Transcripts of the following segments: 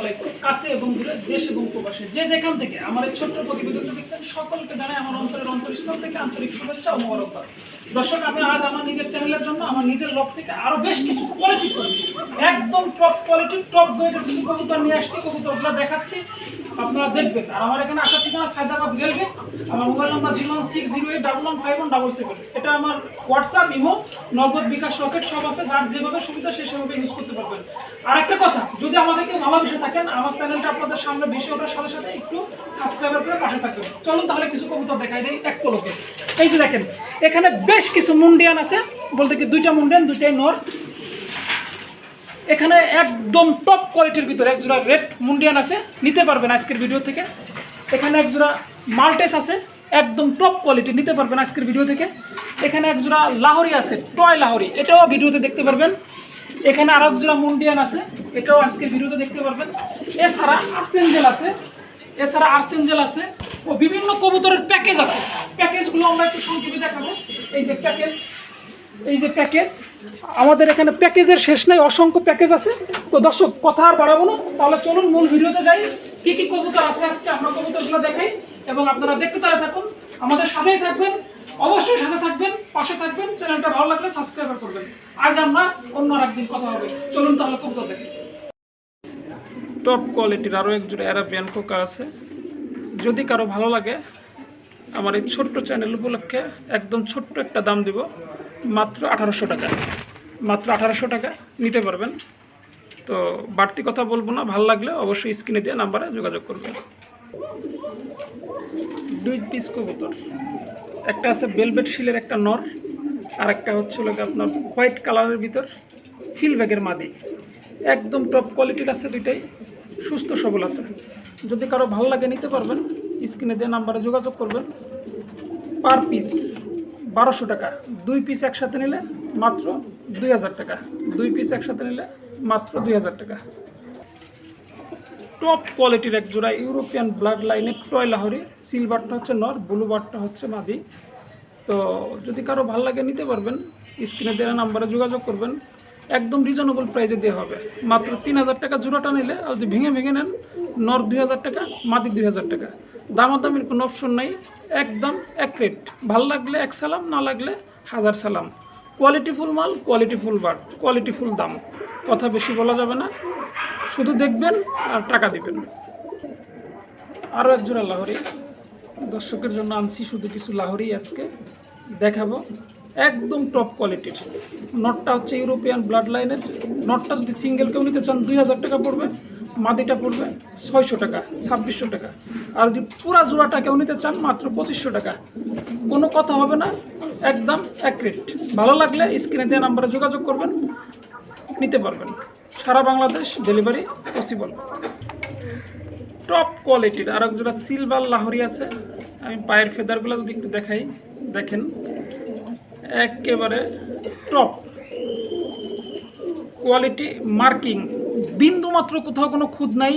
আলাইকুম কাছে এবং দূরে দেশ এবং প্রবাসে যে যেখান থেকে আমার এই ছোট্ট প্রতিবেদনটা দেখছেন, সকলকে জানাই আমার অন্তরের অন্তরস্থল থেকে আন্তরিক শুভেচ্ছা ও মোবারকবাদ। দর্শক, আমি আজ আমার নিজের চ্যানেলের জন্য আমার নিজের লক থেকে আরও বেশ কিছু কোয়ালিটি করেছি। একদম টপ কোয়ালিটি টপ গ্রেডের কিছু কবুতর নিয়ে আসছি কবুতরগুলো দেখাচ্ছি। আপনারা দেখবেন। আর আমার এখানে আসার ঠিকানা সায়দাবাদ রেলগেট আমার mobile number zero one six zero eight double one five one double seven. এটা আমার হোয়াটসঅ্যাপ, ইমো, নগদ বিকাশ রকেট সব আছে। যার যেভাবে সুবিধা সে সেভাবে ইউজ করতে পারবেন। আর একটা কথা, যদি আমাদেরকে ভালোবেসে থাকেন, আমার চ্যানেলটা আপনাদের সামনে বেশি ওঠার সাথে সাথে একটু সাবস্ক্রাইবার করে পাশে থাকবেন। চলুন তাহলে কিছু কবুতর দেখাই দেয় এক পলকে। এই যে দেখেন, এখানে বেশ কিছু মুন্ডিয়ান আছে। বলতে কি দুইটা মুন্ডিয়ান, দুইটাই নর। এখানে একদম টপ কোয়ালিটির ভিতরে একজোড়া রেড মুন্ডিয়ান আছে। নিতে পারবেন আজকের ভিডিও থেকে। এখানে একজোড়া মাল্টেস আছে। একদম টপ কোয়ালিটি নিতে পারবেন আজকের ভিডিও থেকে। এখানে একজোড়া লাহরি আছে টয় লাহরি। এটাও ভিডিওতে দেখতে পারবেন। এখানে আরও একজোড়া মুন্ডিয়ান আছে। এটাও আজকের ভিডিওতে দেখতে পারবেন। এছাড়া আর্সেঞ্জেল আছে। এছাড়া আর্সেঞ্জেল আছে। ও বিভিন্ন কবুতরের প্যাকেজ আছে। প্যাকেজগুলো আমরা একটু সংক্ষেপে দেখাবো। এই যে প্যাকেজ এই যে প্যাকেজ আমাদের এখানে প্যাকেজের শেষ নাই, অসংখ্য প্যাকেজ আছে। তো দর্শক, কথা আর বাড়াবো না। তাহলে চলুন মূল ভিডিওতে যাই। কি কি কবুতর আছে আজকে? আমরা কবুতরগুলো দেখাই এবং আপনারা দেখতে তারা থাকুন। আমাদের সাথেই থাকবেন, অবশ্যই সাথে থাকবেন, পাশে থাকবেন। চ্যানেলটা ভালো লাগলে সাবস্ক্রাইব করবেন। আজ আমরা অন্য একদিন কথা হবে। চলুন তাহলে কবুতর দেখি। টপ কোয়ালিটির আরও এক জোড়া অ্যারাবিয়ান কোকা আছে। যদি কারও ভালো লাগে, আমার এই ছোট্ট চ্যানেল উপলক্ষে একদম ছোট্ট একটা দাম দিব। মাত্র আঠারোশো টাকা। মাত্র আঠারোশো টাকা নিতে পারবেন। তো বাড়তি কথা বলব না, ভালো লাগলে অবশ্যই স্ক্রিনে দিয়ে নাম্বারে যোগাযোগ করবেন। দুই পিস কবুতর। একটা আছে বেলভেট শিলের একটা নর, আর একটা হচ্ছিল গিয়ে আপনার হোয়াইট কালারের ভিতর ফিল ব্যাগের মাদি। একদম টপ কোয়ালিটির আছে দুইটাই, সুস্থ সবল আছে। যদি কারও ভালো লাগে নিতে পারবেন স্ক্রিনে দিয়ে নাম্বারে যোগাযোগ করবেন। পার পিস বারোশো টাকা। দুই পিস একসাথে নিলে মাত্র দুই হাজার টাকা। দুই পিস একসাথে নিলে মাত্র দুই হাজার টাকা। টপ কোয়ালিটির এক জোড়া ইউরোপিয়ান ব্লাড লাইনের টয় লাহরি সিলভারটা হচ্ছে নর ব্লু বারটা হচ্ছে মাদি তো যদি কারও ভালো লাগে নিতে পারবেন, স্ক্রিনে দেওয়া নাম্বারে যোগাযোগ করবেন। একদম রিজনেবল প্রাইসে দেওয়া হবে। মাত্র তিন হাজার টাকা জোড়াটা নিলে আর যদি ভেঙে ভেঙে নেন নর দুই হাজার টাকা মাদি দুই হাজার টাকা। দামাদামির কোনো অপশন নাই। একদম এক রেট ভালো লাগলে এক সালাম, না লাগলে হাজার সালাম। কোয়ালিটিফুল মাল কোয়ালিটিফুল বাট কোয়ালিটিফুল দাম। কথা বেশি বলা যাবে না। শুধু দেখবেন আর টাকা দিবেন। আরও এক জোড়া লাহরি। দর্শকের জন্য আনছি, শুধু কিছু লাহরি আজকে। দেখাবো। একদম টপ কোয়ালিটির নটটা হচ্ছে ইউরোপিয়ান ব্লাড লাইনের নটটা যদি সিঙ্গেল কেউ নিতে চান, দুই হাজার টাকা পড়বে। মাদিটা পড়বে ছয়শো টাকা, ছাব্বিশশো টাকা। আর যদি পুরা জোড়াটা কেউ নিতে চান, মাত্র পঁচিশশো টাকা। কোনো কথা হবে না, একদম এক রেট ভালো লাগলে স্ক্রিনে দেওয়া নাম্বারে যোগাযোগ করবেন, নিতে পারবেন। সারা বাংলাদেশ ডেলিভারি পসিবল টপ কোয়ালিটির আর এক জোড়া সিলভার লাহরি আছে। আমি পায়ের ফেদারগুলো যদি একটু দেখাই, দেখেন। একেবারে টপ কোয়ালিটি মার্কিং বিন্দু মাত্র কোথাও কোনো খুদ নাই,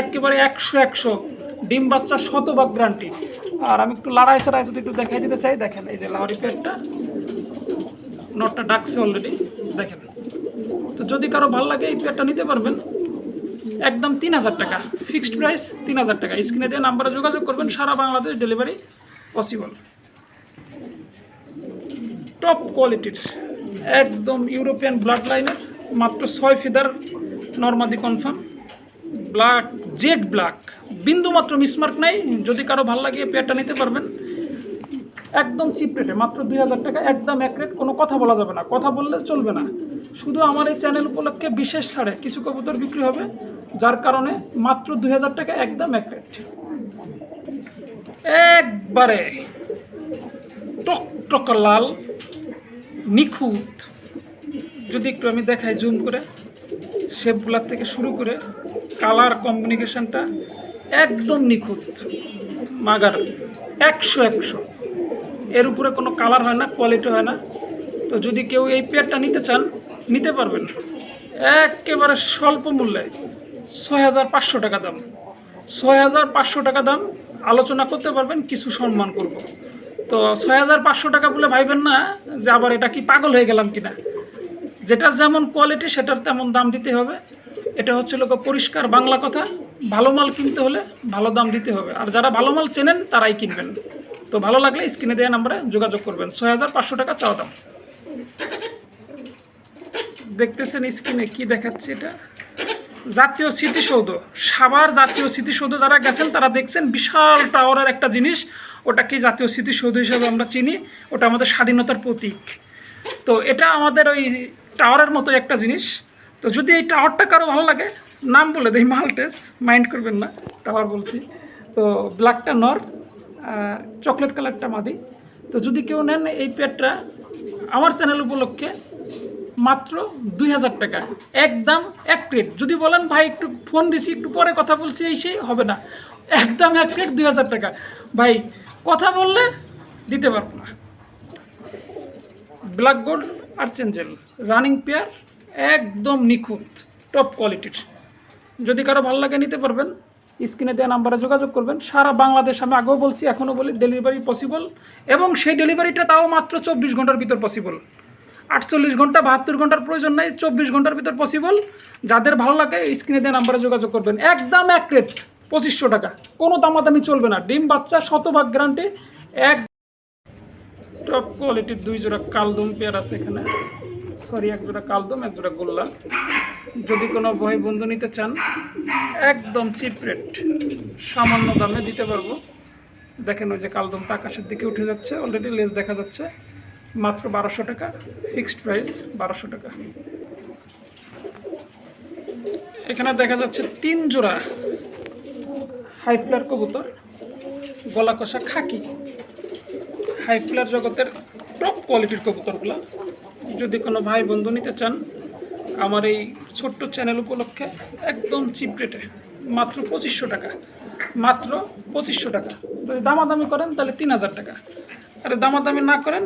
একেবারে একশো একশো ডিম বাচ্চা শতভাগ গ্যারান্টি আর আমি একটু লড়াই ছাড়াই যদি একটু দেখাই দিতে চাই, দেখেন এই যে লাহরি পেটটা, নটটা ডাকছে অলরেডি দেখেন। তো যদি কারও ভালো লাগে এই পেয়ারটা নিতে পারবেন, একদম তিন হাজার টাকা ফিক্সড প্রাইস তিন হাজার টাকা। স্ক্রিনে দিয়ে নাম্বারে যোগাযোগ করবেন, সারা বাংলাদেশ ডেলিভারি পসিবল টপ কোয়ালিটির একদম ইউরোপিয়ান ব্লাড লাইনের মাত্র ছয় ফিদার নর্মাদি কনফার্ম ব্ল্যাক জেড ব্ল্যাক বিন্দু মাত্র মিসমার্ক নাই। যদি কারও ভালো লাগে পেয়ারটা নিতে পারবেন। একদম চিপ রেটে মাত্র দুই হাজার টাকা, একদম এক রেট কোনো কথা বলা যাবে না। কথা বললে চলবে না। শুধু আমার এই চ্যানেল উপলক্ষে বিশেষ ছাড়ে কিছু কবুতর বিক্রি হবে, যার কারণে মাত্র দুই হাজার টাকা, একদম এক রেট একবারে টকটকা লাল, নিখুঁত। যদি একটু আমি দেখাই জুম করে। শেপগুলার থেকে শুরু করে কালার কম্বিনেশনটা একদম নিখুঁত। মাগার একশো একশো। এর উপরে কোনো কালার হয় না, কোয়ালিটি হয় না। তো যদি কেউ এই পেয়ারটা নিতে চান, নিতে পারবেন। একেবারে স্বল্প মূল্যে ছয় হাজার পাঁচশো টাকা দাম। ছয় হাজার পাঁচশো টাকা দাম, আলোচনা করতে পারবেন, কিছু সম্মান করব। তো ছয় হাজার পাঁচশো টাকা বলে ভাইবেন না যে আবার এটা কি পাগল হয়ে গেলাম কিনা? যেটা যেমন কোয়ালিটি সেটার তেমন দাম দিতে হবে। এটা হচ্ছে লোক পরিষ্কার বাংলা কথা। ভালো মাল কিনতে হলে ভালো দাম দিতে হবে। আর যারা ভালো মাল চেনেন, তারাই কিনবেন। তো ভালো লাগলে স্ক্রিনে দেওয়া নাম্বারে যোগাযোগ করবেন। ছয় হাজার পাঁচশো টাকা চাওয়া দাম। দেখতেছেন স্ক্রিনে কি দেখাচ্ছে এটা? জাতীয় স্মৃতিসৌধ। সাভার জাতীয় স্মৃতিসৌধ যারা গেছেন, তারা দেখছেন বিশাল টাওয়ারের একটা জিনিস। ওটা কি জাতীয় স্মৃতিসৌধ হিসেবে আমরা চিনি? ওটা আমাদের স্বাধীনতার প্রতীক। তো এটা আমাদের ওই টাওয়ারের মতো একটা জিনিস। তো যদি এই টাওয়ারটা কারও ভালো লাগে, নাম বলে দেই, মাল্টেস, মাইন্ড করবেন না, টাওয়ার বলছি। তো ব্ল্যাকটা নর চকলেট কালারটা মাদি। তো যদি কেউ নেন এই পেটটা আমার চ্যানেল উপলক্ষে মাত্র দুই হাজার টাকা, একদম এক প্লেট। যদি বলেন, ভাই, একটু ফোন দিছি, একটু পরে কথা বলছি, এই সেই হবে না। একদম এক প্লেট দুই হাজার টাকা। ভাই, কথা বললে দিতে পারব না। Black gold archangel. Running pair একদম নিখুঁত টপ কোয়ালিটির যদি কারও ভালো লাগে নিতে পারবেন, স্ক্রিনে দেওয়া নাম্বারে যোগাযোগ করবেন। সারা বাংলাদেশ আমি আগেও বলছি, এখনও বলি ডেলিভারি পসিবল এবং সেই ডেলিভারিটা তাও মাত্র চব্বিশ ঘণ্টার ভিতর পসিবল আটচল্লিশ ঘণ্টা, বাহাত্তর ঘণ্টার প্রয়োজন নাই, চব্বিশ ঘণ্টার ভিতর পসিবল যাদের ভালো লাগে, স্ক্রিনে দেওয়া নাম্বারে যোগাযোগ করবেন। একদম এক রেট পঁচিশশো টাকা, কোনো দামাদামি চলবে না। ডিম বাচ্চা, শতভাগ গ্যারান্টি এক টপ কোয়ালিটির দুই জোড়া কালদম পেয়ার আছে এখানে। সরি এক জোড়া কালদম, এক জোড়া গোল্লা। যদি কোনো ভাই বন্ধু নিতে চান, একদম চিপ রেট সামান্য দামে দিতে পারব। দেখেন ওই যে কালদমটা আকাশের দিকে উঠে যাচ্ছে অলরেডি লেস দেখা যাচ্ছে। মাত্র বারোশো টাকা ফিক্সড প্রাইস বারোশো টাকা। এখানে দেখা যাচ্ছে তিন জোড়া হাই ফ্লার কবুতর, গলা কষা খাকি। হাই ফ্লার জগতের টপ কোয়ালিটির কবুতরগুলো। যদি কোনো ভাই বন্ধু নিতে চান, আমার এই ছোট্ট চ্যানেল উপলক্ষে একদম চিপ রেটে মাত্র পঁচিশশো টাকা, মাত্র পঁচিশশো টাকা। যদি দামাদামি করেন, তাহলে তিন হাজার টাকা। আর দামাদামি না করেন,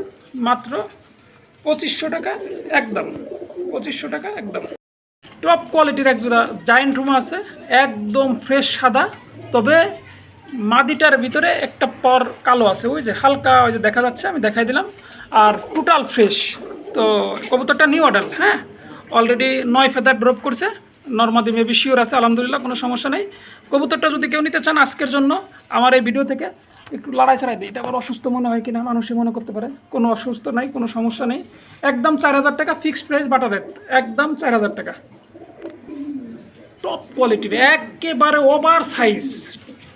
মাত্র পঁচিশশো টাকা একদম। পঁচিশশো টাকা একদম। টপ কোয়ালিটির এক জোড়া জায়েন্ট রুম আছে, একদম ফ্রেশ সাদা, তবে মাদিটার ভিতরে একটা পর কালো আছে, ওই যে হালকা ওই যে দেখা যাচ্ছে, আমি দেখাই দিলাম। আর টোটাল ফ্রেশ তো কবুতরটা নিউ অর্ডার হ্যাঁ? অলরেডি নয় ফেদার ড্রপ করছে নর্মাদি মেবি শিওর আছে, আলহামদুলিল্লাহ, কোনো সমস্যা নেই। কবুতরটা যদি কেউ নিতে চান আজকের জন্য, আমার এই ভিডিও থেকে, একটু লড়াই ছাড়াই দিই, এটা আবার অসুস্থ মনে হয় কিনা, মানুষই মনে করতে পারে। কোনো অসুস্থ নাই, কোনো সমস্যা নেই। একদম চার হাজার টাকা ফিক্সড প্রাইস বাটার রেট একদম চার হাজার টাকা। টপ কোয়ালিটির একেবারে ওভার সাইজ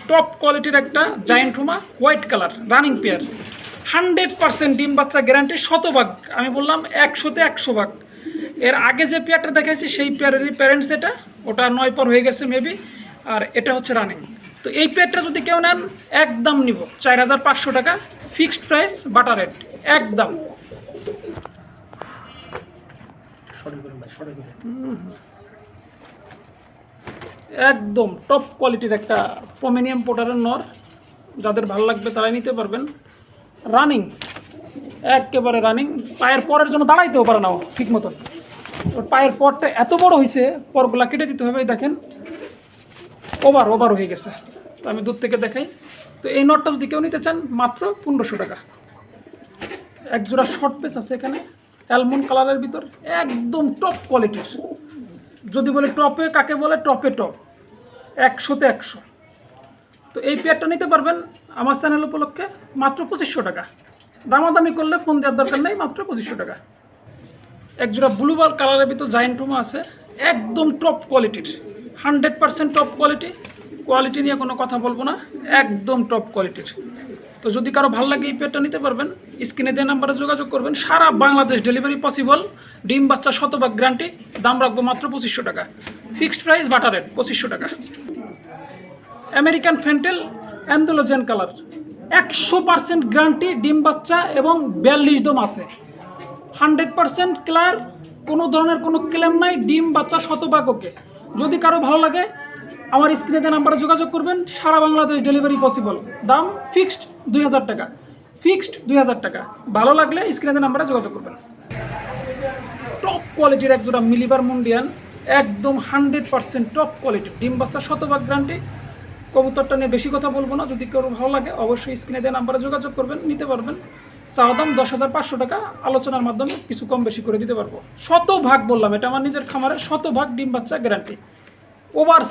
টপ কোয়ালিটির একটা giant Ruma white colour running pair hundred percent ডিম বাচ্চা গ্যারান্টি শতভাগ। আমি বললাম একশোতে একশো ভাগ এর আগে যে পেয়ারটা দেখাইছি সেই পেয়ারেরই প্যারেন্টস এটা। ওটা নয় পর হয়ে গেছে মেবি আর এটা হচ্ছে রানিং তো এই পেয়ারটা যদি কেউ নেন একদম নিব। চার হাজার পাঁচশো টাকা ফিক্সড প্রাইস বাটার রেট একদম। একদম টপ কোয়ালিটির একটা পমেনিয়াম পোটারের নর। যাদের ভালো লাগবে তারাই নিতে পারবেন। রানিং একেবারে রানিং পায়ের পরের জন্য দাঁড়াইতেও পারে না ঠিক ওর পায়ের পরটা এত বড় হয়েছে পরগুলা কেটে দিতে হবে দেখেন। ওভার ওভার হয়ে গেছে। তো আমি দূর থেকে দেখাই। তো এই নটটা যদি কেউ নিতে চান, মাত্র পনেরোশো টাকা। এক জোড়া শর্ট পেস আছে এখানে অ্যালমন্ড কালারের ভিতর, একদম টপ কোয়ালিটির যদি বলে টপে কাকে বলে? টপে টপ একশোতে একশো। তো এই পেয়ারটা নিতে পারবেন আমার চ্যানেল উপলক্ষে মাত্র পঁচিশশো টাকা। দামাদামি করলে ফোন দেওয়ার দরকার নেই, মাত্র পঁচিশশো টাকা। একজোড়া ব্লু বাল কালারের ভিতর জায়েন্ট আছে, একদম টপ কোয়ালিটির hundred percent top quality quality নিয়ে কোনো কথা বলব না, একদম টপ কোয়ালিটির তো যদি কারও ভালো লাগে এই পেয়ারটা নিতে পারবেন স্ক্রিনে দেওয়া নাম্বারে যোগাযোগ করবেন, সারা বাংলাদেশ ডেলিভারি পসিবল ডিম বাচ্চা শতভাগ গ্যারান্টি দাম রাখব মাত্র পঁচিশশো টাকা। ফিক্সড প্রাইস বাটার রেট পঁচিশশো টাকা। আমেরিকান ফেন্টেল অ্যান্ডোলোজেন কালার একশো পার্সেন্ট গ্যারান্টি ডিম বাচ্চা এবং বিয়াল্লিশ দম আছে। হান্ড্রেড পার্সেন্ট ক্লিয়ার কোনো ধরনের কোনো ক্লেম নাই, ডিম বাচ্চা শতভাগ ওকে যদি কারও ভালো লাগে আমার স্ক্রিনে দেওয়া নাম্বারে যোগাযোগ করবেন। সারা বাংলাদেশ ডেলিভারি পসিবল। দাম ফিক্সড দুই হাজার টাকা। ফিক্সড দুই হাজার টাকা। ভালো লাগলে স্ক্রিনে দেওয়া নাম্বারে যোগাযোগ করবেন। টপ কোয়ালিটির একজোড়া মিলিবার মুন্ডিয়ান, একদম হান্ড্রেড পার্সেন্ট টপ কোয়ালিটি ডিম বাচ্চা শতভাগ গ্যারান্টি কবুতরটা নিয়ে বেশি কথা বলব না। যদি কেউ ভালো লাগে, অবশ্যই স্ক্রিনে দেওয়া নাম্বারে যোগাযোগ করবেন, নিতে পারবেন। চাওয়া দাম দশ হাজার পাঁচশো টাকা। আলোচনার মাধ্যমে কিছু কম বেশি করে দিতে পারব। শতভাগ বললাম, এটা আমার নিজের খামারের শতভাগ ডিম বাচ্চা গ্যারান্টি ওভার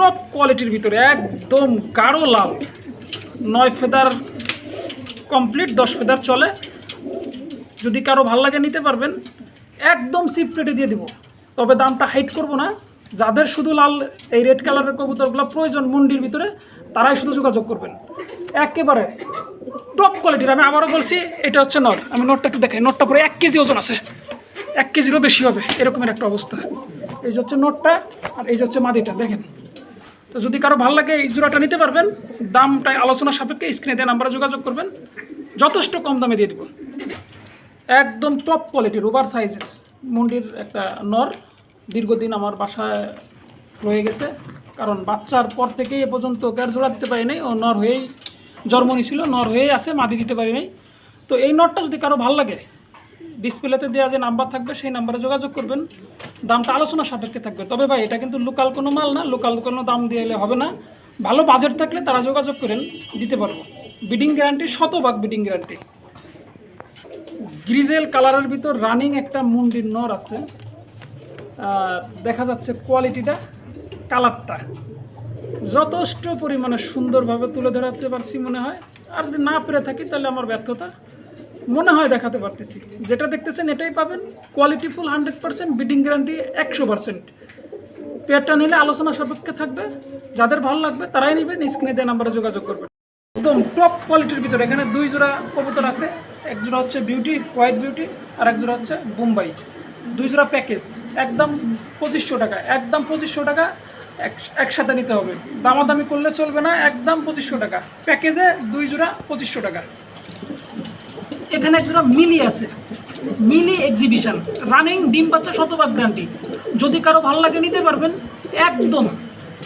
টপ কোয়ালিটির ভিতরে, একদম গাঢ় লাল নয় ফেদার কমপ্লিট দশ ফেদার চলে। যদি কারও ভালো লাগে নিতে পারবেন, একদম চিপ রেটে দিয়ে দিব। তবে দামটা হাইট করব না। যাদের শুধু লাল এই রেড কালারের কবুতরগুলো প্রয়োজন মন্ডির ভিতরে, তারাই শুধু যোগাযোগ করবেন। একেবারে টপ কোয়ালিটির আমি আবারও বলছি, এটা হচ্ছে নট। আমি নটটা একটু দেখাই। নটটা পুরো এক কেজি ওজন আছে। এক কেজিরও বেশি হবে, এরকমের একটা অবস্থা। এই যে হচ্ছে নটটা, আর এই যে হচ্ছে মাদিটা, দেখেন। তো যদি কারও ভালো লাগে এই জোড়াটা নিতে পারবেন, দামটাই আলোচনা সাপেক্ষে স্ক্রিনে দিয়ে নাম্বারে যোগাযোগ করবেন, যথেষ্ট কম দামে দিয়ে দিব। একদম টপ কোয়ালিটির ওভার সাইজের মুন্ডির একটা নর, দীর্ঘদিন আমার বাসায় রয়ে গেছে। কারণ বাচ্চার পর থেকেই এ পর্যন্ত গ্যার জোড়া দিতে পারি নাই। ও নর হয়েই জন্ম নিয়েছিল, নর হয়েই আছে, মাদি দিতে পারি নাই। তো এই নরটা যদি কারও ভালো লাগে ডিসপ্লেতে দেওয়া যে নাম্বার থাকবে, সেই নাম্বারে যোগাযোগ করবেন। দামটা আলোচনা সাপেক্ষে থাকবে। তবে ভাই, এটা কিন্তু লোকাল কোনো মাল না লোকাল কোনো দাম দিয়ে এলে হবে না। ভালো বাজেট থাকলে তারা যোগাযোগ করেন, দিতে পারব। বিডিং গ্যারান্টি শতভাগ বিডিং গ্যারান্টি গ্রিজেল কালারের ভিতর রানিং একটা মুন্ডির নর আছে। দেখা যাচ্ছে কোয়ালিটিটা কালারটা যথেষ্ট পরিমাণে সুন্দরভাবে তুলে ধরাতে পারছি মনে হয়। আর যদি না পেরে থাকি, তাহলে আমার ব্যর্থতা মনে হয় দেখাতে পারতেছি। যেটা দেখতেছেন এটাই পাবেন। Quality full hundred percent breeding guarantee একশো পার্সেন্ট পেয়ারটা নিলে আলোচনা সাপেক্ষে থাকবে। যাদের ভালো লাগবে তারাই নেবেন স্ক্রিনে দেওয়া নাম্বারে যোগাযোগ করবেন। একদম টপ কোয়ালিটির ভিতরে, এখানে দুই জোড়া কবুতর আছে। এক জোড়া হচ্ছে বিউটি হোয়াইট বিউটি আর এক জোড়া হচ্ছে বোম্বাই দুই জোড়া প্যাকেজ একদম পঁচিশশো টাকা, একদম পঁচিশশো টাকা এক- একসাথে নিতে হবে। দামাদামি করলে চলবে না, একদম পঁচিশশো টাকা। প্যাকেজে দুই জোড়া পঁচিশশো টাকা। এখানে এক জোড়া মিলি আছে। মিলি এক্সিবিশন রানিং ডিম বাচ্চা শতভাগ গ্যারান্টি যদি কারও ভালো লাগে নিতে পারবেন, একদম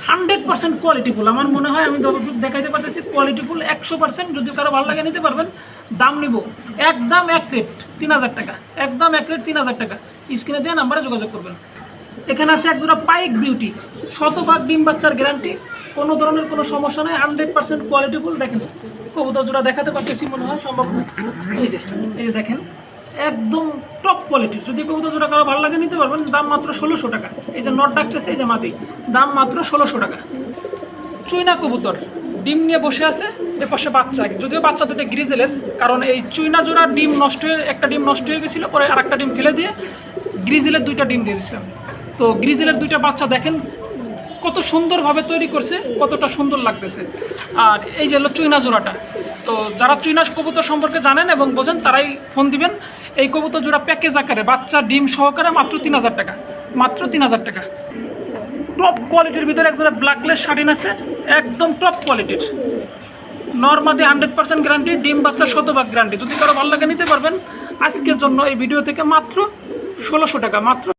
হান্ড্রেড পার্সেন্ট কোয়ালিটিফুল আমার মনে হয় আমি যতটুকু দেখাইতে পারতেছি কোয়ালিটিফুল একশো পার্সেন্ট যদি কারও ভালো লাগে নিতে পারবেন, দাম নিব। একদম এক রেট তিন হাজার টাকা। একদম এক রেট তিন হাজার টাকা। স্ক্রিনে দিয়ে নাম্বারে যোগাযোগ করবেন। এখানে আছে এক পাইক বিউটি শতভাগ ডিম বাচ্চার গ্যারান্টি কোনো ধরনের কোনো সমস্যা নেই হান্ড্রেড পার্সেন্ট কোয়ালিটিফুল দেখেন, কবুতর জোড়া দেখাতে পারতেছি মনে হয়, সম্ভব। এই যে এই যে দেখেন, একদম টপ কোয়ালিটির যদি কবুতর জোড়া কারও ভালো লাগে নিতে পারবেন, দাম মাত্র ষোলোশো টাকা। এই যে নট ডাকতেছে, এই যে মাটি, দাম মাত্র ষোলোশো টাকা। চুইনা কবুতর, ডিম নিয়ে বসে আছে, এ পাশে বাচ্চা, যদিও বাচ্চা দুটো গ্রিজেলের, কারণ এই চুইনা জোড়ার ডিম নষ্ট হয়ে, একটা ডিম নষ্ট হয়ে গেছিল, পরে আর একটা ডিম ফেলে দিয়ে গ্রিজেলের দুইটা ডিম দিয়েছিলাম। তো গ্রিজেলের দুইটা বাচ্চা দেখেন কত সুন্দরভাবে তৈরি করছে, কতটা সুন্দর লাগতেছে। আর এই যে হলো চুইনা জোড়াটা, তো যারা চুইনা কবুতর সম্পর্কে জানেন এবং বোঝেন, তারাই ফোন দিবেন। এই কবুতর জোড়া প্যাকেজ আকারে, বাচ্চা, ডিম সহকারে মাত্র তিন হাজার টাকা, মাত্র তিন হাজার টাকা। টপ কোয়ালিটির ভিতরে একজোড়া ব্ল্যাকলেস শাড়িন আছে, একদম টপ কোয়ালিটির নর্মাদি হান্ড্রেড পার্সেন্ট গ্যারান্টি ডিম বাচ্চা শতভাগ গ্যারান্টি যদি কারও ভালো লাগে, নিতে পারবেন। আজকের জন্য এই ভিডিও থেকে মাত্র ষোলোশো টাকা, মাত্র